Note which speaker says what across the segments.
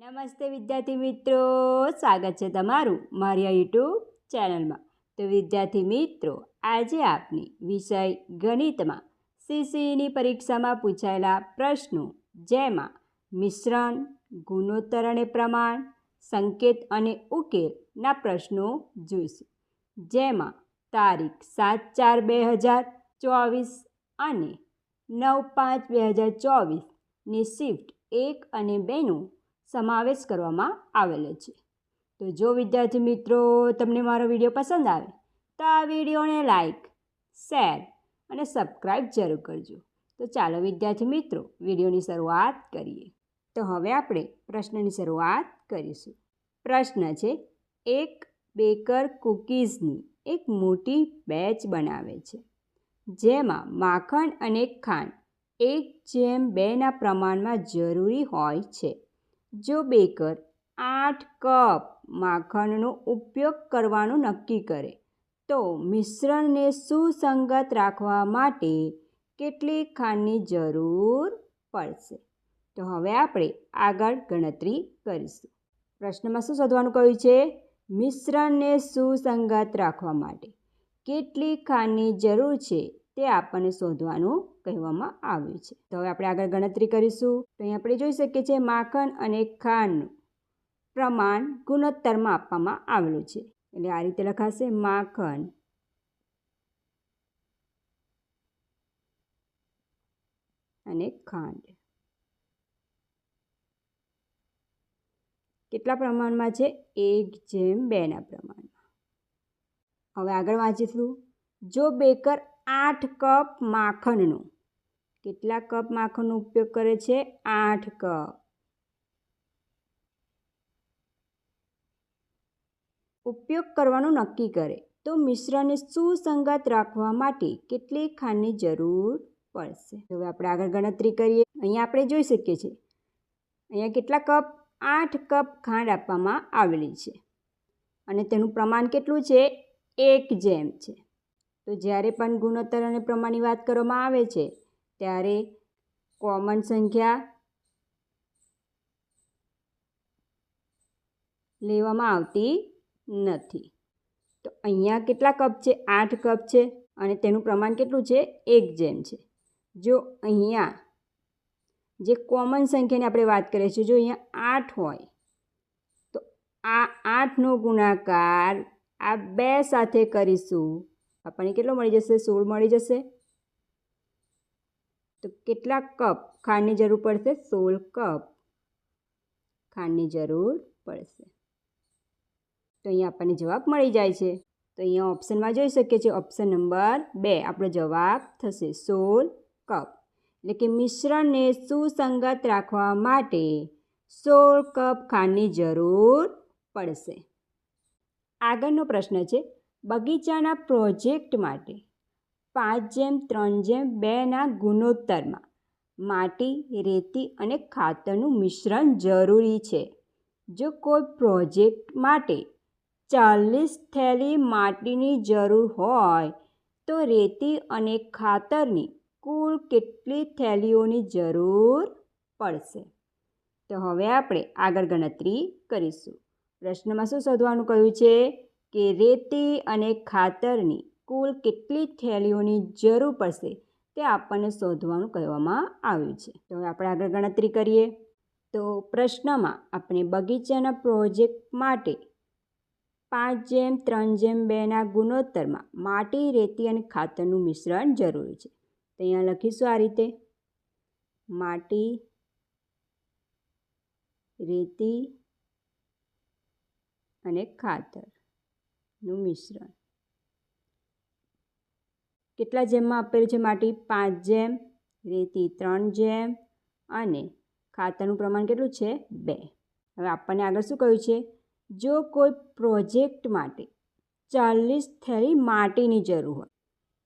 Speaker 1: નમસ્તે વિદ્યાર્થી મિત્રો, સ્વાગત છે તમારું મારી યુટ્યુબ ચેનલમાં. તો વિદ્યાર્થી મિત્રો, આજે આપની વિષય ગણિતમાં સીસીની પરીક્ષામાં પૂછાયેલા પ્રશ્નો, જેમાં મિશ્રણ, ગુણોત્તર અને પ્રમાણ, સંકેત અને ઉકેલના પ્રશ્નો જોઈશું. જેમાં તારીખ સાત ચાર બે હજાર ચોવીસ અને નવ પાંચ બે હજાર ચોવીસની શિફ્ટ એક અને બેનું સમાવેશ કરવામાં આવેલો છે. તો જો વિદ્યાર્થી મિત્રો, તમને મારો વીડિયો પસંદ આવે, તો આ વિડીયોને લાઇક શેર અને સબસ્ક્રાઈબ જરૂર કરજો. તો ચાલો વિદ્યાર્થી મિત્રો, વિડીયોની શરૂઆત કરીએ. તો હવે આપણે પ્રશ્નની શરૂઆત કરીશું. પ્રશ્ન છે, એક બેકર કૂકીઝની એક મોટી બેચ બનાવે છે, જેમાં માખણ અને ખાંડ એક જેમ બેના પ્રમાણમાં જરૂરી હોય છે. જો બેકર આઠ કપ માખણનો ઉપયોગ કરવાનું નક્કી કરે, તો મિશ્રણને સુસંગત રાખવા માટે કેટલી ખાંડની જરૂર પડશે. તો હવે આપણે આગળ ગણતરી કરીશું. પ્રશ્નમાં શું શોધવાનું કહ્યું છે? મિશ્રણને સુસંગત રાખવા માટે કેટલી ખાંડની જરૂર છે? તે આપણને શોધવાનું કહેવામાં આવ્યું છે. તો હવે આપણે આગળ ગણતરી કરીશું. તો અહીં આપણે જોઈ શકીએ છીએ માખણ અને ખાંડનું પ્રમાણ ગુણોત્તરમાં આપવામાં આવેલું છે. એટલે આ રીતે લખાશે માખણ. અને ખાંડ. કેટલા પ્રમાણમાં છે? એક જેમ બેના પ્રમાણમાં. હવે આગળ વાંચીશું. જો બેકર આઠ કપ માખણનો. કેટલા કપ માખણનો ઉપયોગ કરે છે? આઠ કપ. ઉપયોગ કરવાનું નક્કી કરે. તો મિશ્રને સુસંગત રાખવા માટે કેટલી ખાંડની જરૂર પડશે? હવે આપણે આગળ ગણતરી કરીએ. અહીંયા આપણે જોઈ શકીએ છીએ. અહીંયા કેટલા કપ? આઠ કપ ખાંડ આપવામાં આવેલી છે. અને તેનું પ્રમાણ કેટલું છે? એક જેમ છે. તો જ્યારે પણ ગુણોત્તર અને પ્રમાણની વાત કરવામાં આવે છે, ત્યારે કોમન સંખ્યા લેવામાં આવતી નથી. તો અહીંયા કેટલા કપ છે? આઠ કપ છે અને તેનું પ્રમાણ કેટલું છે? એક જેમ છે. જો અહીંયા જે કોમન સંખ્યાની આપણે વાત કરીએ છીએ, જો અહીંયા આઠ હોય, તો આ આઠનો ગુણાકાર આ બે સાથે કરીશું આપણને કેટલો મળી જશે? સોળ મળી જશે. તો કેટલા કપ ખાંડની જરૂર પડશે? સોળ કપ ખાંડની જરૂર પડશે. તો અહીંયા આપણને જવાબ મળી જાય છે. તો અહીંયા ઓપ્શનમાં જોઈ શકીએ છીએ. ઓપ્શન નંબર બે, આપણો જવાબ થશે સોળ કપ. એટલે કે મિશ્રણને સુસંગત રાખવા માટે સોળ કપ ખાંડની જરૂર પડશે. આગળનો પ્રશ્ન છે બગીચાના પ્રોજેક્ટ માટે પાંચ જેમ, ત્રણ જેમ, બેના ગુણોત્તરમાં માટી, રેતી અને ખાતરનું મિશ્રણ જરૂરી છે. જો કોઈ પ્રોજેક્ટ માટે ચાલીસ થેલી માટીની જરૂર હોય, તો રેતી અને ખાતરની કુલ કેટલી થેલીઓની જરૂર પડશે? તો હવે આપણે આગળ ગણતરી કરીશું. પ્રશ્નમાં શું શોધવાનું કહ્યું છે? કે રેતી અને ખાતરની કુલ કેટલી થેલીઓની જરૂર પડશે તે આપણને શોધવાનું કહેવામાં આવ્યું છે. તો હવે આપણે આગળ ગણતરી કરીએ. તો પ્રશ્નમાં આપણે બગીચાના પ્રોજેક્ટ માટે પાંચ જેમ, ત્રણ જેમ બેના ગુણોત્તરમાં માટી, રેતી અને ખાતરનું મિશ્રણ જરૂરી છે. તો અહીંયા લખીશું આ રીતે. માટી, રેતી અને ખાતરનું મિશ્રણ. કેટલા જેમમાં આપેલું છે માટી? પાંચ જેમ, રેતી ત્રણ જેમ અને ખાતરનું પ્રમાણ કેટલું છે? બે. હવે આપણને આગળ શું કહ્યું છે? જો કોઈ પ્રોજેક્ટ માટે ચાલીસ થેલી માટીની જરૂર હોય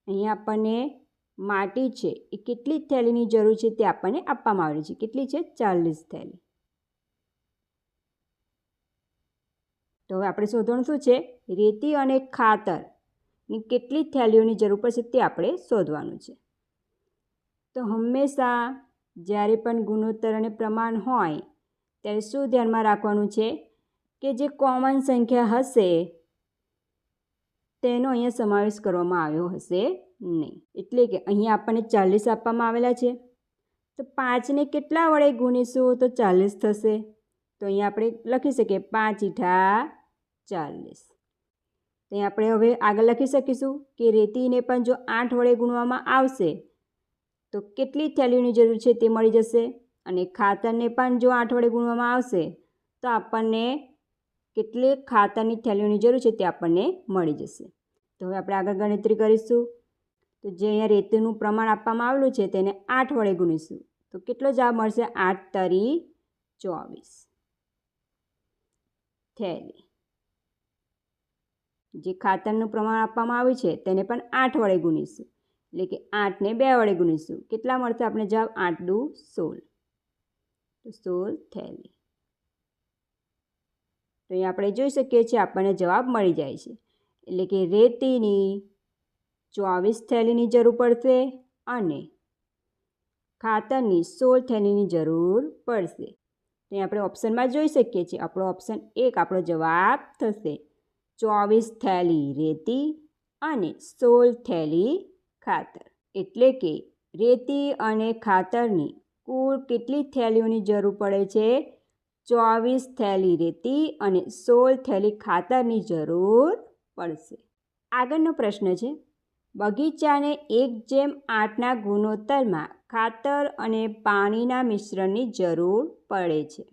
Speaker 1: અહીં આપણને માટી છે એ કેટલી થેલીની જરૂર છે તે આપણને આપવામાં આવેલી છે. કેટલી છે? ચાલીસ થેલી. તો હવે આપણે શોધવાનું શું છે? રેતી અને ખાતરની કેટલી થેલીઓની જરૂર પડશે તે આપણે શોધવાનું છે. તો હંમેશા જ્યારે પણ ગુણોત્તર અને પ્રમાણ હોય, ત્યારે શું ધ્યાનમાં રાખવાનું છે? કે જે કોમન સંખ્યા હશે, તેનો અહીંયા સમાવેશ કરવામાં આવ્યો હશે નહીં. એટલે કે અહીંયા આપણને ચાલીસ આપવામાં આવેલા છે. તો પાંચને કેટલા વડે ગુણીશું? તો ચાલીસ થશે. તો અહીંયા આપણે લખી શકીએ પાંચ ઈઠા ચાલીસ. તો આપણે હવે આગળ લખી શકીશું કે રેતીને પણ જો આઠ વડે ગુણવામાં આવશે, તો કેટલી થેલીઓની જરૂર છે તે મળી જશે? અને ખાતરને પણ જો આઠ વડે ગુણવામાં આવશે, તો આપણને કેટલી ખાતરની થેલીઓની જરૂર છે તે આપણને મળી જશે. તો હવે આપણે આગળ ગણતરી કરીશું. તો જે અહીંયા રેતીનું પ્રમાણ આપવામાં આવેલું છે તેને આઠ વડે ગુણીશું. તો કેટલો જવાબ મળશે? આઠ તરી ચોવીસ. થેલી. જે ખાતરનું પ્રમાણ આપવામાં આવ્યું છે તેને પણ આઠ વડે ગુણીશું. એટલે કે આઠને બે વડે ગુણીશું. કેટલા મળશે આપણે જવાબ? આઠ દુ સોળ. તો સોળ થેલી તો અહીં આપણે જોઈ શકીએ છીએ આપણને જવાબ મળી જાય છે. એટલે કે રેતીની ચોવીસ થેલીની જરૂર પડશે અને ખાતરની સોળ થેલીની જરૂર પડશે. તો આપણે ઓપ્શનમાં જોઈ શકીએ છીએ. આપણો ઓપ્શન એક આપણો જવાબ થશે. ચોવીસ થેલી રેતી અને સોળ થેલી ખાતર. એટલે કે રેતી અને ખાતરની કુલ કેટલી થેલીઓની જરૂર પડે છે? ચોવીસ થેલી રેતી અને સોળ થેલી ખાતરની જરૂર પડશે. આગળનો પ્રશ્ન છે, બગીચાને એક જેમ આઠના ગુણોત્તરમાં ખાતર અને પાણીના મિશ્રણની જરૂર પડે છે.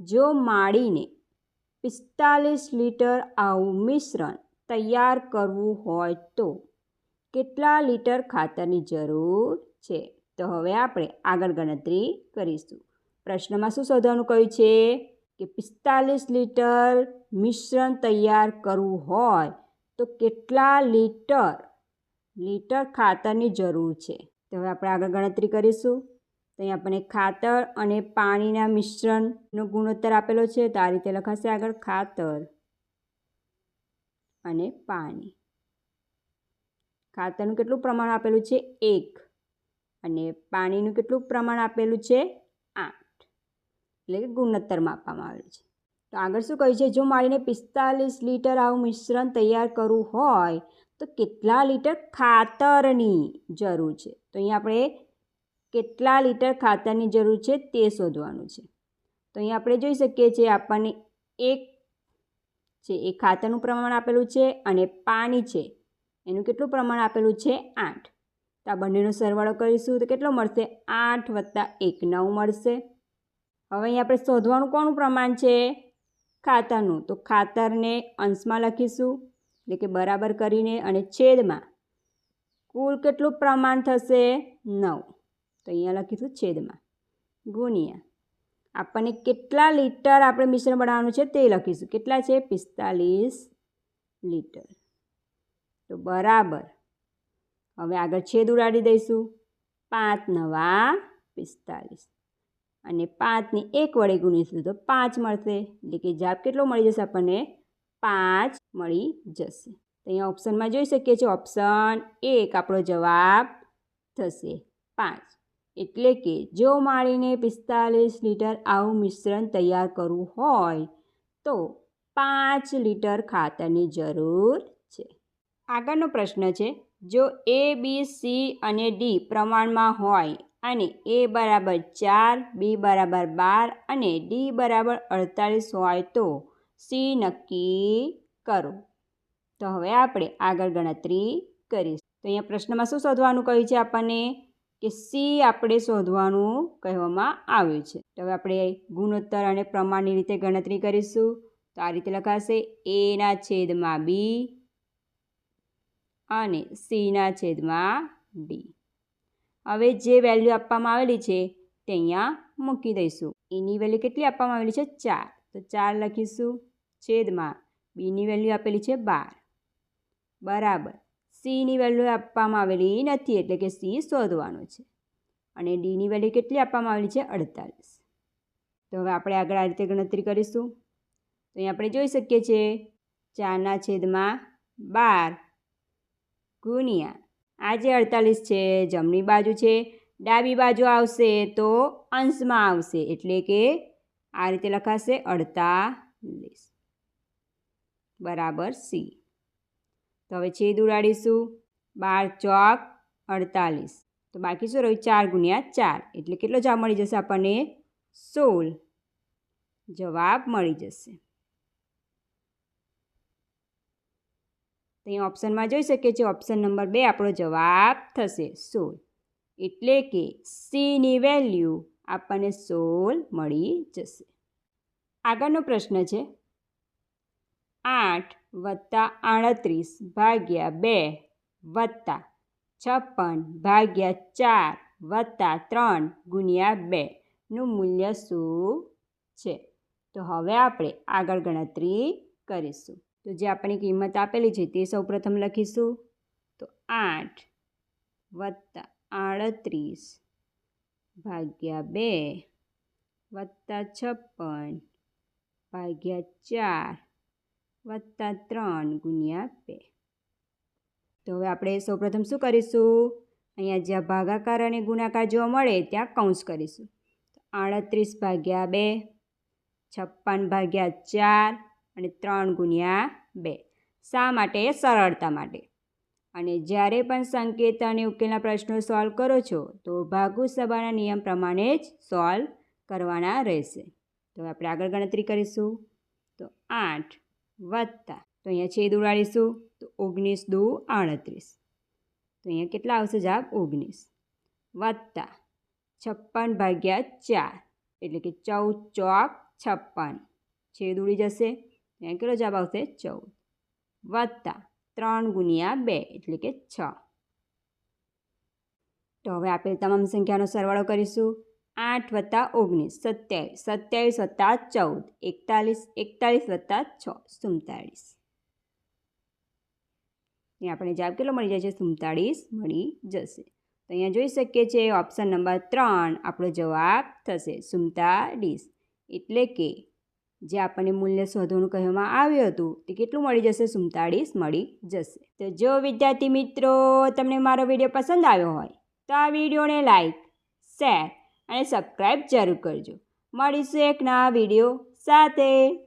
Speaker 1: જો માળીને પિસ્તાલીસ લીટર આવું મિશ્રણ તૈયાર કરવું હોય તો કેટલા લીટર ખાતરની જરૂર છે? તો હવે આપણે આગળ ગણતરી કરીશું. પ્રશ્નમાં શું શોધવાનું કહ્યું છે? કે પિસ્તાલીસ લીટર મિશ્રણ તૈયાર કરવું હોય તો કેટલા લીટર લીટર ખાતરની જરૂર છે? તો હવે આપણે આગળ ગણતરી કરીશું. તો અહીં આપણને ખાતર અને પાણીના મિશ્રણનો ગુણોત્તર આપેલો છે. તો આ રીતે લખાશે આગળ, ખાતર અને પાણી. ખાતરનું કેટલું પ્રમાણ આપેલું છે? એક. અને પાણીનું કેટલું પ્રમાણ આપેલું છે? આઠ. એટલે કે ગુણોત્તરમાં આપવામાં આવેલું છે. તો આગળ શું કહ્યું છે? જો મારીને પિસ્તાલીસ લીટર આવું મિશ્રણ તૈયાર કરવું હોય, તો કેટલા લીટર ખાતરની જરૂર છે? તો અહીંયા આપણે કેટલા લીટર ખાતરની જરૂર છે તે શોધવાનું છે. તો અહીં આપણે જોઈ શકીએ છીએ આપણને એક છે એ ખાતરનું પ્રમાણ આપેલું છે અને પાણી છે એનું કેટલું પ્રમાણ આપેલું છે આઠ. તો આ બંનેનો સરવાળો કરીશું તો કેટલો મળશે? આઠ વત્તા એક નવ મળશે. હવે અહીં આપણે શોધવાનું કોનું પ્રમાણ છે? ખાતરનું. તો ખાતરને અંશમાં લખીશું. એટલે કે બરાબર કરીને અને છેદમાં કુલ કેટલું પ્રમાણ થશે? નવ. તો અહીંયા લખીશું છેદમાં. ગુણ્યા. આપણને કેટલા લીટર આપણે મિશ્રણ બનાવવાનું છે તે લખીશું. કેટલા છે? પિસ્તાલીસ લીટર. તો બરાબર. હવે આગળ છેદ ઉડાડી દઈશું. પાંચ નવા પિસ્તાલીસ. અને પાંચની એક વડે ગુણીશું તો પાંચ મળશે. એટલે કે જાપ કેટલો મળી જશે આપણને? પાંચ મળી જશે. તો અહીંયા ઓપ્શનમાં જોઈ શકીએ છીએ. ઓપ્શન એક આપણો જવાબ થશે પાંચ. એટલે કે જો માળીને પિસ્તાલીસ લીટર આવું મિશ્રણ તૈયાર કરવું હોય, તો પાંચ લીટર ખાતરની જરૂર છે. આગળનો પ્રશ્ન છે, જો એ, બી, સી અને ડી પ્રમાણમાં હોય અને એ બરાબર ચાર, બી બરાબર બાર અને ડી બરાબર અડતાલીસ હોય તો સી નક્કી કરો. તો હવે આપણે આગળ ગણતરી કરીશું. તો અહીંયા પ્રશ્નમાં શું શોધવાનું કહ્યું છે આપણને? કે સી આપણે શોધવાનું કહેવામાં આવ્યું છે. તો હવે આપણે ગુણોત્તર અને પ્રમાણની રીતે ગણતરી કરીશું. તો આ રીતે લખાશે એના છેદમાં બી અને સીના છેદમાં ડી હવે જે વેલ્યુ આપવામાં આવેલી છે તે અહીંયા મૂકી દઈશું. એની વેલ્યુ કેટલી આપવામાં આવેલી છે? ચાર. તો ચાર લખીશું. છેદમાં બીની વેલ્યુ આપેલી છે બાર. બરાબર. સીની વેલ્યુ આપવામાં આવેલી નથી, એટલે કે સી શોધવાનું છે. અને ડીની વેલ્યુ કેટલી આપવામાં આવેલી છે? અડતાલીસ. તો હવે આપણે આગળ આ રીતે ગણતરી કરીશું. તો અહીં આપણે જોઈ શકીએ છીએ, ચારના છેદમાં બાર ગુણ્યા, આ જે અડતાલીસ છે, જમણી બાજુ છે, ડાબી બાજુ આવશે તો અંશમાં આવશે, એટલે કે આ રીતે લખાશે અડતાલીસ. બરાબર સી. તો હવે છેદ ઉડાડીશું. બાર ચોક અડતાલીસ. તો બાકી શું રહ્યું? ચાર ગુણ્યા ચાર. એટલે કેટલો જવાબ મળી જશે આપણને? સોળ. જવાબ મળી જશે. અહીં ઓપ્શનમાં જોઈ શકીએ છીએ. ઓપ્શન નંબર બે આપણો જવાબ થશે સોળ. એટલે કે સીની વેલ્યુ આપણને સોળ મળી જશે. આગળનો પ્રશ્ન છે. આઠ વત્તા આડત્રીસ ભાગ્યા બે વત્તા છપ્પન ભાગ્યા ચાર વત્તા ત્રણ ગુણ્યા બેનું મૂલ્ય શું છે? તો હવે આપણે આગળ ગણતરી કરીશું. તો જે આપણી કિંમત આપેલી છે તે સૌપ્રથમ લખીશું. તો આઠ વત્તા આડત્રીસ ભાગ્યા બે વત્તા છપ્પન ભાગ્યા ચાર વત્તા ત્રણ ગુણ્યા બે. તો હવે આપણે સૌપ્રથમ શું કરીશું? અહીંયા જ્યાં ભાગાકાર અને ગુણાકાર જોવા મળે ત્યાં કૌંસ કરીશું. આડત્રીસ ભાગ્યા બે, છપ્પન ભાગ્યા ચાર અને ત્રણ ગુણ્યા બે. શા માટે? સરળતા માટે. અને જ્યારે પણ સંકેત અને ઉકેલના પ્રશ્નો સોલ્વ કરો છો, તો ભાગુ સભાના નિયમ પ્રમાણે જ સોલ્વ કરવાના રહેશે. તો આપણે આગળ ગણતરી કરીશું. તો આઠ વત્તા તો અહીંયા છેદ ઉડાડીશું તો ઓગણીસ દો આડત્રીસ. તો અહીંયા કેટલા આવશે જવાબ? ઓગણીસ. વત્તા છપ્પન ભાગ્યા ચાર, એટલે કે ચૌદ ચોક છપ્પન. છેદ ઉડી જશે. અહીંયા કેટલો જવાબ આવશે? ચૌદ. વત્તા ત્રણ ગુણ્યા બે, એટલે કે છ. તો હવે આપેલ તમામ સંખ્યાનો સરવાળો કરીશું. આઠ વત્તા ઓગણીસ, સત્યાવીસ સત્યાવીસ વત્તા ચૌદ, એકતાલીસ એકતાલીસ વત્તા છ, સુડતાળીસ. અહીંયા આપણે જવાબ કેટલો મળી જાય છે સુડતાળીસ મળી જશે. તો અહીંયા જોઈ શકીએ છીએ ઓપ્શન નંબર ત્રણ આપણો જવાબ થશે સુડતાળીસ. એટલે કે જે આપણને મૂલ્ય શોધવાનું કહેવામાં આવ્યું હતું તે કેટલું મળી જશે? સુડતાળીસ મળી જશે. તો જો વિદ્યાર્થી મિત્રો તમને મારો વીડિયો પસંદ આવ્યો હોય તો આ વિડીયોને લાઈક, શેર અને સબસ્ક્રાઈબ જરૂર કરજો. મળીશું એક નવા વીડિયો સાથે.